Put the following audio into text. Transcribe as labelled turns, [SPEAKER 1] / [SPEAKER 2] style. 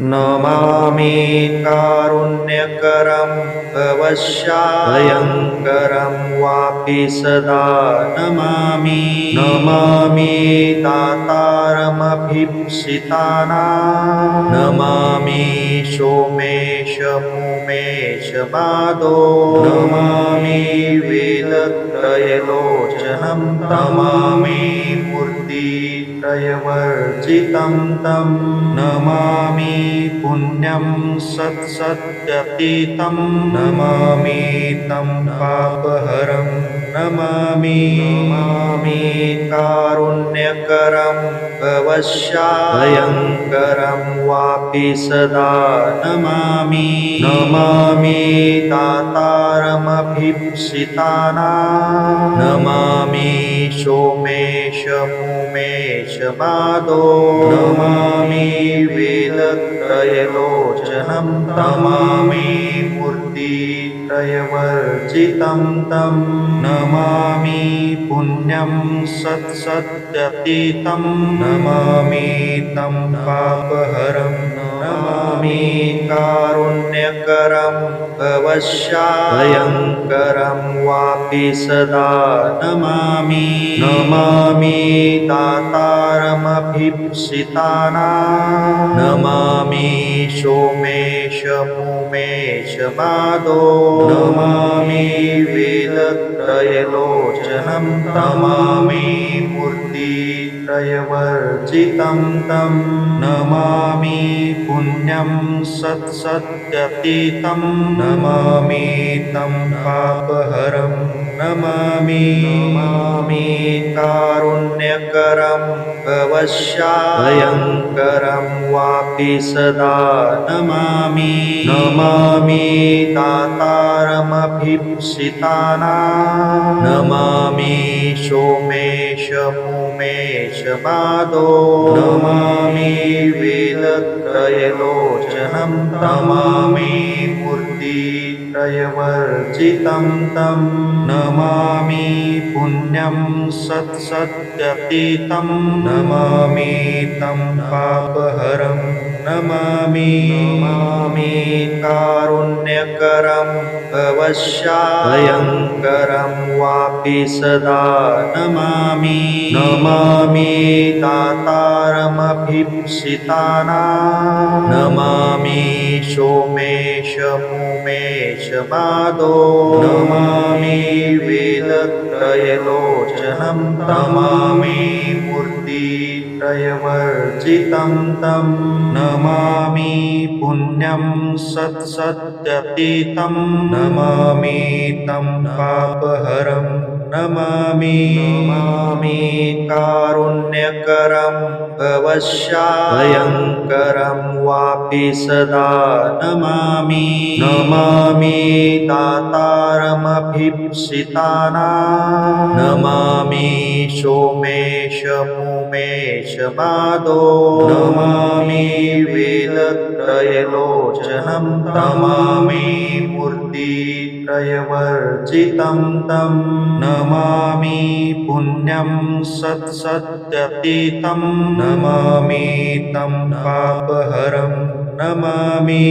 [SPEAKER 1] नमामि कारुण्यकरं भवश्याभयङ्करं वापि सदा नमामि। नमामि दातारमभीप्सितानां नमामि सोमेश मुमेश मादो नमामि वेदत्रयलोचनं। नमामि। मूर्तित्रयवर्जितं तं नमामि पुण्यं सत्सत्यतीतं नमामि तं पापहरं नमामि नमामि कारुण्यकरं भवश्याभयङ्करं वापि सदा नमामि नमामि दातारमभीप्सितानां नमामि सोमेश मुमेश मादो नमामि वेदत्रयलोचनं नमामि मूर्तित्रयवर्जितं तं नमामि पुण्यं सत्सत्यतीतं नमामि तं पापहरं नमामि कारुण्यकरं भवश्याभयङ्करं वापि सदा नमामि। नमामि दातारमभीप्सितानां नमामि सोमेश मुमेश मादो नमामि वेदत्रयलोचनं। नमामि मूर्तित्रयवर्जितं तं नमामि पुण्यं सत्सत्यतीतं नमामि तं पापहरं नमामि। नमामि। कारुण्यकरं भवश्याभयङ्करं वापि सदा नमामि। नमामि दातारमभीप्सितानां। नमामि सोमेश मुमेश मादो नमामि वेदत्रयलोचनं। नमामि मूर्तित्रयवर्जितं तं नमामि पुण्यं सत्सत्यतीतं नमामि तं पापहरं नमामि नमामि कारुण्यकरं भवश्याभयङ्करं वापि सदा नमामि नमामि दातारमभीप्सितानां नमामि सोमेश मुमेश मादो नमामि वेदत्रयलोचनं नमामि मूर्तित्रयवर्जितं तं। नमामि पुण्यं सत्सत्यतीतं। नमामि तं पापहरं नमामि। नमामि। कारुण्यकरं भवश्याभयङ्करं वापि सदा नमामि। नमामि। दातारमभीप्सितानां। नमामि। सोमेश मुमेश मादो नमामि। वेदत्रयलोचनं नमामि। मूर्तित्रयवर्जितं तं नमामि पुण्यं सत्सत्यतीतं नमामि तं पापहरं नमामि